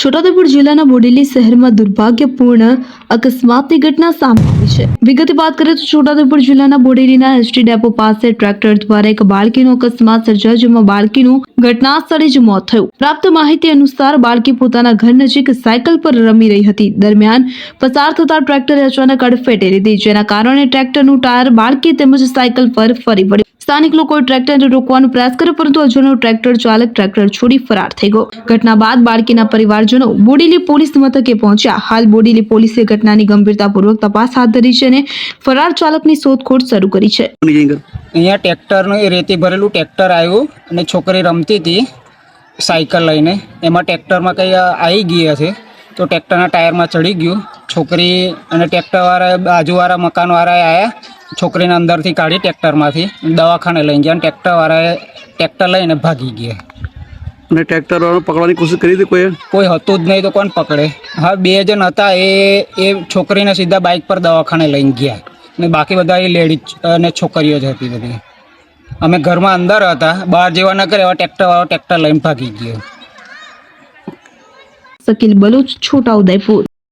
છોટાઉદેપુર જિલ્લાના બોડેલી શહેરમાં દુર્ભાગ્યપૂર્ણ અકસ્માતની ઘટના સામે આવી છે. વિગતે વાત કરીએ તો છોટાઉદેપુર જિલ્લાના બોડેલીના એસટી ડેપો પાસે ટ્રેક્ટર દ્વારા એક બાળકીનો અકસ્માત સર્જાયો, જેમાં બાળકીનું ઘટના સ્થળે જ મોત થયું. પ્રાપ્ત માહિતી અનુસાર બાળકી પોતાના ઘર નજીક સાયકલ પર રમી રહી હતી. દરમિયાન પસાર થતા ટ્રેક્ટરે અચાનક અડફેટે લીધી, જેના કારણે ટ્રેક્ટરનું ટાયર બાળકી તેમજ સાયકલ પર ફરી વળ્યું. સ્થાનિક લોકોએ ટ્રેક્ટરને રોકવાનો પ્રયાસ કર્યો, પરંતુ અજાણ્યો ટ્રેક્ટર ચાલક ટ્રેક્ટર છોડી ફરાર થઈ ગયો. ઘટના બાદ બાળકીના પરિવારજનો બોડીલી પોલીસ મથકે પહોંચ્યા. હાલ બોડીલી પોલીસે ઘટનાની ગંભીરતાપૂર્વક તપાસ હાથ ધરી છે અને ફરાર ચાલકની શોધખોળ શરૂ કરી છે. અહીંયા ટ્રેક્ટરનું એ રેતી ભરેલું ટ્રેક્ટર આવ્યું અને છોકરી રમતી હતી સાયકલ લઈને. એમાં ટ્રેક્ટરમાં કંઈ આવી ગઈ હશે તો ટ્રેક્ટરના ટાયરમાં ચડી ગયું. છોકરી અને ટ્રેક્ટરવાળા બાજુવાળા મકાનવાળાએ આવ્યા છોકરીને અંદરથી કાઢી ટ્રેક્ટરમાંથી. દવાખાને લઈ ગયા અને ટ્રેક્ટરવાળાએ ટ્રેક્ટર લઈને ભાગી ગયા. અને ટ્રેક્ટર પકડવાની કોશિશ કરી હતી કોઈ કોઈ હતું જ નહીં તો કોણ પકડે? હા બે જણ હતા. એ એ છોકરીને સીધા બાઇક પર દવાખાને લઈ ગયા. ને બાકી બધા એ લેડીઝ અને છોકરીઓ જ હતી બધી. અમે ઘરમાં અંદર હતા, બહાર જેવા ન કરે એવા ટ્રેક્ટરવાળો ટ્રેક્ટર લઈને ભાગી ગયો. શકીલ બલુચ છોટાઉદેપુર